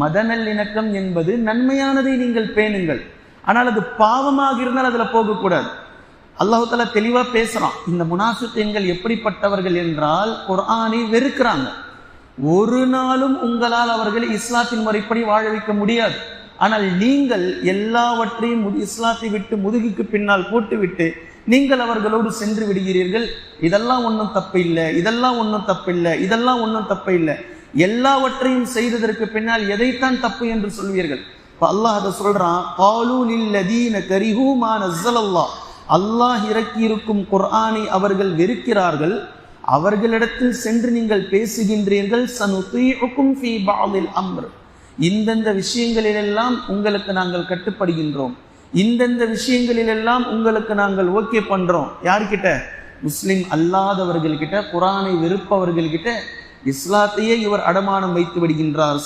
மத நல்லிணக்கம் என்பது நன்மையானதை நீங்கள் பேணுங்கள். ஆனால் அது பாவமாக இருந்தால் அதில் போகக்கூடாது. அல்லாஹால தெளிவாக பேசுகிறான் இந்த முனாஃபித்தீன்கள் எப்படிப்பட்டவர்கள் என்றால் குர்ஆனை வெறுக்கிறாங்க. ஒரு நாளும் உங்களால் அவர்களை இஸ்லாத்தின் முறைப்படி வாழ வைக்க முடியாது. ஆனால் நீங்கள் எல்லாவற்றையும் இஸ்லாத்தை விட்டு முதுகுக்கு பின்னால் போட்டுவிட்டு நீங்கள் அவர்களோடு சென்று விடுகிறீர்கள். இதெல்லாம் ஒன்றும் தப்பு இல்லை இதெல்லாம் ஒன்றும் தப்பு இல்லை இதெல்லாம் ஒன்றும் தப்பு இல்லை. எல்லாவற்றையும் செய்ததற்கு பின்னால் எதைத்தான் தப்பு என்று சொல்வீர்கள்? இப்ப அல்லாஹ் அதை சொல்றான் காலு கரிஹூ மா நஸ்ஸலல்லாஹ். அல்லாஹ் இறக்கி இருக்கும் குர்ஆனை அவர்கள் வெறுக்கிறார்கள். அவர்களிடத்தில் சென்று நீங்கள் பேசுகின்றீர்கள் சனுதீஉக்கும் ஃபி பாலில் அம்ர். இந்தந்த விஷயங்களிலெல்லாம் உங்களுக்கு நாங்கள் கட்டுப்படுகின்றோம். இந்தந்த விஷயங்களிலெல்லாம் உங்களுக்கு நாங்கள் ஓகே பண்றோம். யார்கிட்ட? முஸ்லிம் அல்லாதவர்கள்கிட்ட குரானை வெறுப்பவர்கள்கிட்ட இஸ்லாத்தையே இவர் அடமானம் வைத்து விடுகின்றார்.